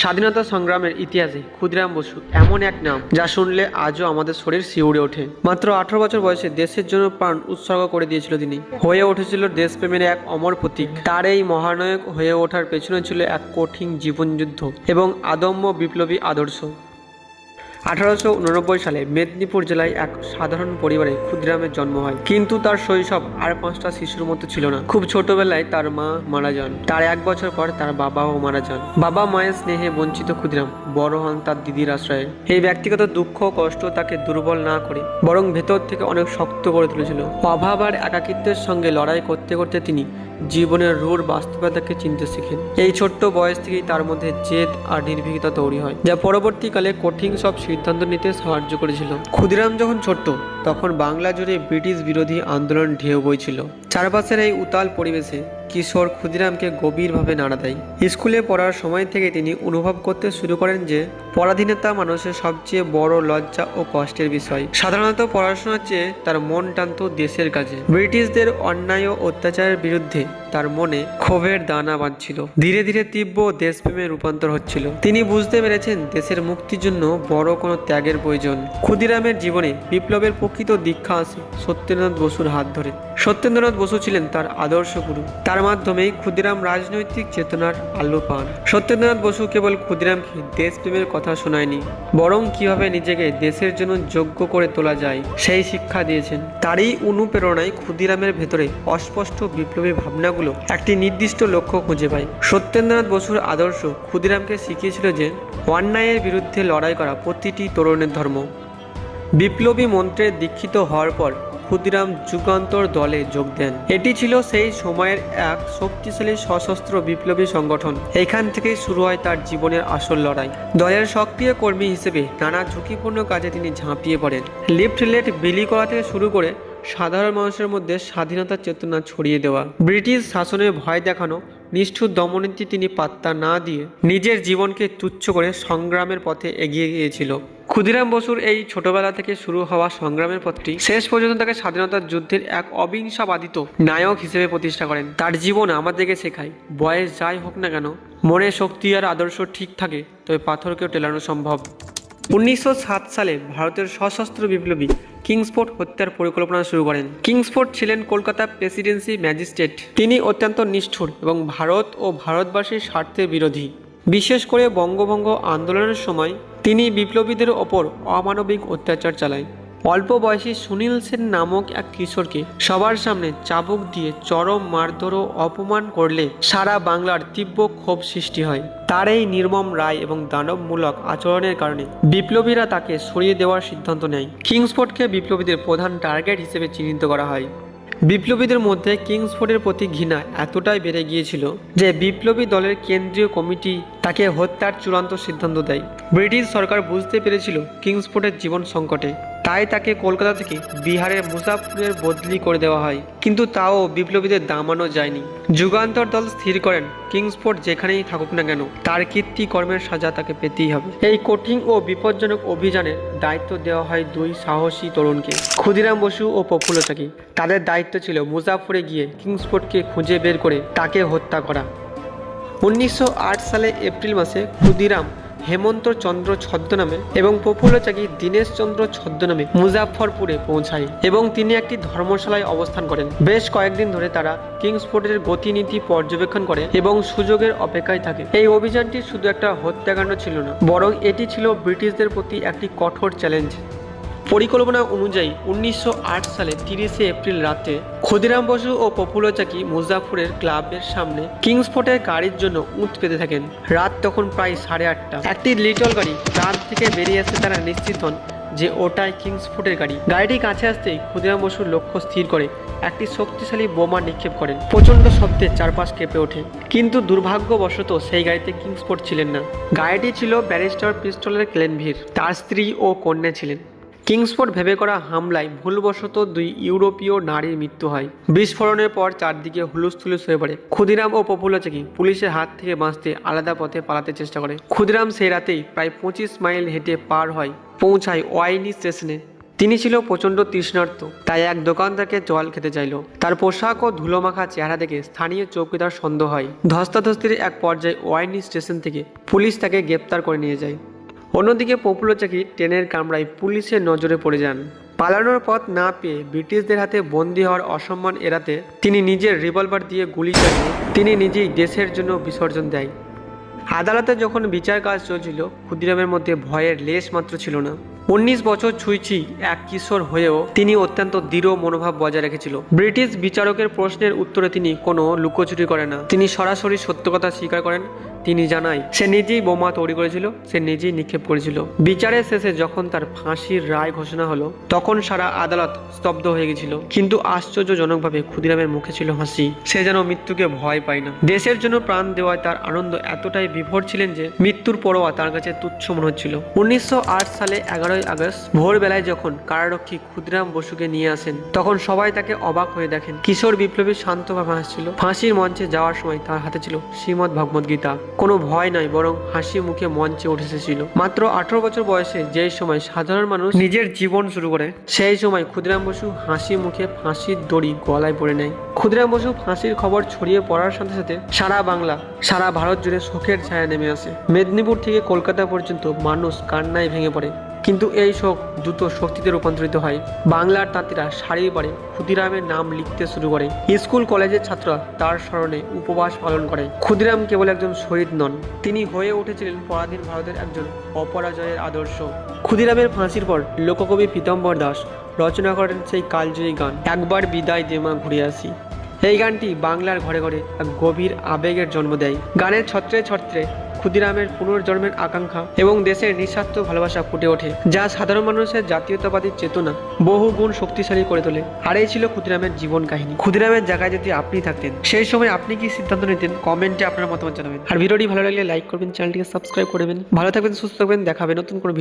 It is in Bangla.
স্বাধীনতা সংগ্রামের ইতিহাসে ক্ষুদিরাম বসু এমন এক নাম যা শুনলে আজও আমাদের শরীর শিউড়ে ওঠে। মাত্র আঠারো বছর বয়সে দেশের জন্য প্রাণ উৎসর্গ করে দিয়েছিল তিনি। হয়ে উঠেছিল দেশপ্রেমের এক অমর প্রতীক। তার এই মহানায়ক হয়ে ওঠার পেছনে ছিল এক কঠিন জীবনযুদ্ধ এবং আদম্য বিপ্লবী আদর্শ। আঠারোশো উননব্বই সালে মেদিনীপুর জেলায় এক সাধারণ পরিবারে ক্ষুদিরামের জন্ম হয়। কিন্তু তার শৈশব আর পাঁচটা শিশুর মতো ছিল না। খুব ছোটবেলায় তার মা মারা যান। তার এক বছর পর তার বাবাও মারা যান। বাবা মায়ের স্নেহে বঞ্চিত ক্ষুদিরাম, বড় হন তার দিদির আশ্রয়ে। এই ব্যক্তিগত দুঃখ কষ্ট তাকে দুর্বল না করে, বরং ভেতর থেকে অনেক শক্ত করে তুলেছিল। অভাব আর একাকিত্বের সঙ্গে লড়াই করতে করতে তিনি জীবনের রূঢ় বাস্তবতাকে চিনতে শিখেন। এই ছোট্ট বয়স থেকেই তার মধ্যে জেদ আর নির্ভীকতা তৈরি হয়, যা পরবর্তীকালে কঠিন সব সিদ্ধান্ত নিতে সাহায্য করেছিল। ক্ষুদিরাম যখন ছোট্ট, তখন বাংলা জুড়ে ব্রিটিশ বিরোধী আন্দোলন ঢেউ বইছিল। চারপাশের এই উতাল পরিবেশে কিশোর ক্ষুদিরামকে গভীরভাবে নাড়া দেয়। স্কুলে পড়ার সময় থেকে তিনি অনুভব করতে শুরু করেন যে পরাধীনতা মানুষের সবচেয়ে বড় লজ্জা ও কষ্টের বিষয়। সাধারণত পড়াশোনার চেয়ে তার মন টানত দেশের কাজে। ব্রিটিশদের অন্যায় ও অত্যাচারের বিরুদ্ধে তার মনে ক্ষোভের দানা বাঁধছিল। ধীরে ধীরে তীব্র দেশপ্রেমে রূপান্তর হচ্ছিল। তিনি বুঝতে পেরেছেন দেশের মুক্তির জন্য বড় কোনো ত্যাগের প্রয়োজন। ক্ষুদিরামের জীবনে বিপ্লবের প্রকৃত দীক্ষা আসে সত্যেন্দ্রনাথ বসুর হাত ধরে। সত্যেন্দ্রনাথ বসু ছিলেন তার আদর্শ গুরু। তার মাধ্যমেই ক্ষুদিরাম রাজনৈতিক চেতনার আলো পান। সত্যেন্দ্রনাথ বসু কেবল ক্ষুদিরামকে দেশপ্রেমের কথা শোনায়নি, বরং কীভাবে নিজেকে দেশের জন্য যোগ্য করে তোলা যায় সেই শিক্ষা দিয়েছেন। তারই অনুপ্রেরণায় ক্ষুদিরামের ভেতরে অস্পষ্ট বিপ্লবী ভাবনাগুলো একটি নির্দিষ্ট লক্ষ্য খুঁজে পায়। সত্যেন্দ্রনাথ বসুর আদর্শ ক্ষুদিরামকে শিখিয়েছিল যে, অন্যায়ের বিরুদ্ধে লড়াই করা প্রতিটি তরুণের ধর্ম। বিপ্লবী মন্ত্রে দীক্ষিত হওয়ার পর ক্ষুদিরাম যুগান্তর দলে যোগ দেন। এটি ছিল সেই সময়ের এক শক্তিশালী সশস্ত্র বিপ্লবী সংগঠন। এখান থেকেই শুরু হয় তার জীবনের আসল লড়াই। দলের সক্রিয় কর্মী হিসেবে নানা ঝুঁকিপূর্ণ কাজে তিনি ঝাঁপিয়ে পড়েন। লিফট লেট বিলি করা থেকে শুরু করে সাধারণ মানুষের মধ্যে স্বাধীনতার চেতনা ছড়িয়ে দেওয়া। ব্রিটিশ শাসনের ভয় দেখানো, নিষ্ঠুর দমনীতি তিনি পাত্তা না দিয়ে নিজের জীবনকে তুচ্ছ করে সংগ্রামের পথে এগিয়ে গিয়েছিল। ক্ষুদিরাম বসুর এই ছোটবেলা থেকে শুরু হওয়া সংগ্রামের পথটি শেষ পর্যন্ত তাকে স্বাধীনতার যুদ্ধের এক অবিংশাবাদিত নায়ক হিসেবে প্রতিষ্ঠা করেন। তার জীবন আমাদেরকে শেখায়, বয়স যাই হোক না কেন মনে শক্তি আর আদর্শ ঠিক থাকে, তবে পাথরকেও টেলানো সম্ভব। উনিশশো সাত সালে ভারতের সশস্ত্র বিপ্লবী কিংসফোর্ড হত্যার পরিকল্পনা শুরু করেন। কিংসফোর্ড ছিলেন কলকাতা প্রেসিডেন্সি ম্যাজিস্ট্রেট। তিনি অত্যন্ত নিষ্ঠুর এবং ভারত ও ভারতবাসীর স্বার্থে বিরোধী। বিশেষ করে বঙ্গভঙ্গ আন্দোলনের সময় তিনি বিপ্লবীদের ওপর অমানবিক অত্যাচার চালায়। অল্প বয়সী সুনীল সেন নামক এক কিশোরকে সবার সামনে চাবুক দিয়ে চরম মারধর ও অপমান করলে সারা বাংলার তীব্র ক্ষোভ সৃষ্টি হয়। তার এই নির্মম রায় এবং দানবমূলক আচরণের কারণে বিপ্লবীরা তাকে সরিয়ে দেওয়ার সিদ্ধান্ত নেয়। কিংসফোর্ডকে বিপ্লবীদের প্রধান টার্গেট হিসেবে চিহ্নিত করা হয়। বিপ্লবীদের মধ্যে কিংসফোর্ডের প্রতি ঘৃণা এতটাই বেড়ে গিয়েছিল যে বিপ্লবী দলের কেন্দ্রীয় কমিটি তাকে হত্যার চূড়ান্ত সিদ্ধান্ত দেয়। ব্রিটিশ সরকার বুঝতে পেরেছিল কিংসফোর্ডের জীবন সংকটে। তাই তাকে কলকাতা থেকে বিহারের মুজাফরের বদলি করে দেওয়া হয়। কিন্তু তাও বিপ্লবীদের দামানো যায়নি। যুগান্তর দল স্থির করেন কিংসফোর্ড যেখানেই থাকুক না কেন, তার কীর্তি কর্মের সাজা তাকে পেতেই হবে। এই কঠিন ও বিপজ্জনক অভিযানের দায়িত্ব দেওয়া হয় দুই সাহসী তরুণকে, ক্ষুদিরাম বসু ও প্রফুল্ল চাকি। তাদের দায়িত্ব ছিল মুজাফরে গিয়ে কিংসফোর্ডকে খুঁজে বের করে তাকে হত্যা করা। উনিশশো আট সালে এপ্রিল মাসে ক্ষুদিরাম হেমন্ত চন্দ্র ছদ্মনামে এবং প্রফুল্ল চাকি দীনেশ চন্দ্র ছদ্মনামে মুজাফরপুরে পৌঁছায় এবং তিনি একটি ধর্মশালায় অবস্থান করেন। বেশ কয়েকদিন ধরে তারা কিংসফোর্ডের গতিনীতি পর্যবেক্ষণ করে এবং সুযোগের অপেক্ষায় থাকে। এই অভিযানটি শুধু একটা হত্যাকাণ্ড ছিল না, বরং এটি ছিল ব্রিটিশদের প্রতি একটি কঠোর চ্যালেঞ্জ। পরিকল্পনা অনুযায়ী উনিশশো আট সালে তিরিশে এপ্রিল রাতে ক্ষুদিরাম বসু ও প্রফুল্ল চাকি মুজাফরের ক্লাবের সামনে কিংসফোর্টের গাড়ির জন্য উঁত পেতে থাকেন। রাত তখন প্রায় সাড়ে আটটা। একটি লিটল গাড়ি ক্লাব থেকে বেরিয়ে আসতে তারা নিশ্চিত হন যে ওটাই কিংসফোর্টের গাড়ি। গাড়িটি কাছে আসতেই ক্ষুদিরাম বসুর লক্ষ্য স্থির করে একটি শক্তিশালী বোমা নিক্ষেপ করেন। প্রচণ্ড শব্দে চারপাশ কেঁপে ওঠে। কিন্তু দুর্ভাগ্যবশত সেই গাড়িতে কিংসফোর্ড ছিলেন না। গাড়িটি ছিল ব্যারিস্টার পিস্টলের ক্লেনভির। তার স্ত্রী ও কন্যা ছিলেন। কিংসফোর্ড ভেবে করা হামলায় ভুলবশত দুই ইউরোপীয় নারীর মৃত্যু হয়। বিস্ফোরণের পর চারদিকে হুলুস থুলুস হয়ে পড়ে। ক্ষুদিরাম ও প্রফুল্ল চাকি পুলিশের হাত থেকে বাঁচতে আলাদা পথে পালাতে চেষ্টা করে। ক্ষুদিরাম সেই রাতেই প্রায় পঁচিশ মাইল হেঁটে পার হয়, পৌঁছায় ওয়াইনি স্টেশনে। তিনি ছিল প্রচণ্ড তৃষ্ণার্ত, তাই এক দোকানদারকে জল খেতে চাইল। তার পোশাক ও ধুলোমাখা চেহারা দেখে স্থানীয় চৌকিদার সন্দেহ হয়। ধস্তাধস্তির এক পর্যায়ে ওয়াইনি স্টেশন থেকে পুলিশ তাকে গ্রেপ্তার করে নিয়ে যায়। অন্যদিকে পপুলার চাকি ট্রেনের কামরায় পুলিশের নজরে পড়ে যান। পালানোর পথ না পেয়ে ব্রিটিশদের হাতে বন্দী হওয়ার অসম্মান এড়াতে তিনি নিজের রিভলভার দিয়ে গুলি চালিয়ে তিনি নিজেই দেশের জন্য বিসর্জন দেয়। আদালতে যখন বিচার কাজ চলছিল, ক্ষুদিরামের মধ্যে ভয়ের লেশ মাত্র ছিল না। উনিশ বছর ছুঁইছি এক কিশোর হয়েও তিনি অত্যন্ত দৃঢ় মনোভাব বজায় রেখেছিল। ব্রিটিশ বিচারকের প্রশ্নের উত্তরে তিনি কোনো লুকোচুরি করে না। তিনি সরাসরি সত্য কথা স্বীকার করেন তিনি জানায়, সে নিজেই বোমা তৈরি করেছিল, সে নিজেই নিক্ষেপ করেছিল। বিচারের শেষে যখন তার ফাঁসির রায় ঘোষণা হলো, তখন সারা আদালত স্তব্ধ হয়ে গেছিল। কিন্তু আশ্চর্যজনকভাবে ক্ষুদিরামের মুখে ছিল হাসি। সে যেন মৃত্যুকে ভয় পায় না। দেশের জন্য প্রাণ দেওয়ায় তার আনন্দ এতটাই বিভোর ছিলেন যে, মৃত্যুর পরোয়া তার কাছে তুচ্ছ মনে হচ্ছিল। উনিশশো আট সালে এগারোই আগস্ট, ভোরবেলায় যখন কারারক্ষী ক্ষুদিরাম বসুকে নিয়ে আসেন, তখন সবাই তাকে অবাক হয়ে দেখেন। কিশোর বিপ্লবী শান্তভাবে হাসছিল। ফাঁসির মঞ্চে যাওয়ার সময় তার হাতে ছিল শ্রীমদ ভগবদ গীতা। কোনো ভয় নয় বরং হাসি মুখে মঞ্চে উঠে এসেছিল। মাত্র আঠারো বছর বয়সে যে সময় সাধারণ মানুষ নিজের জীবন শুরু করে সেই সময় ক্ষুদিরাম বসু হাসি মুখে ফাঁসির দড়ি গলায় পড়ে নেয়। ক্ষুদিরাম বসু ফাঁসির খবর ছড়িয়ে পড়ার সাথে সাথে সারা বাংলা সারা ভারত জুড়ে শোকের ছায়া নেমে আসে। মেদিনীপুর থেকে কলকাতা পর্যন্ত মানুষ কান্নায় ভেঙে পড়ে। কিন্তু এই শোক দ্রুত শক্তিতে রূপান্তরিত হয়। বাংলার তাঁতিরা শাড়ি বাড়ে ক্ষুদিরামের নাম লিখতে শুরু করে। স্কুল, কলেজের ছাত্ররা তার স্মরণে উপবাস পালন করে। ক্ষুদিরাম কেবল একজন শহীদ নন, তিনি হয়ে উঠেছিলেন পরাধীন ভারতের একজন অপরাজয়ের আদর্শ। ক্ষুদিরামের ফাঁসির পর লোককবি পীতম্বর দাস রচনা করেন সেই কালজয়ী গান, একবার বিদায় দে মা, ঘুরে আসি। এই গানটি বাংলার ঘরে ঘরে এক গভীর আবেগের জন্ম দেয়। গানের ছত্রে ছত্রে ক্ষুদিরামের পুনর্জন্মের আকাঙ্ক্ষা এবং দেশের নিঃস্বার্থ ভালোবাসা ফুটে ওঠে, যা সাধারণ মানুষের জাতীয়তাবাদী চেতনা বহু গুণ শক্তিশালী করে তোলে। আর এই ছিল ক্ষুদিরামের জীবন কাহিনী। ক্ষুদিরামের জায়গায় যদি আপনি থাকতেন, সেই সময় আপনি কি সিদ্ধান্ত নিতেন? কমেন্টে আপনার মতামত জানাবেন। আর ভিডিওটি ভালো লাগলে লাইক করবেন, চ্যানেলটিকে সাবস্ক্রাইব করবেন ভালো থাকবেন, সুস্থ থাকবেন দেখাবেন নতুন কোনো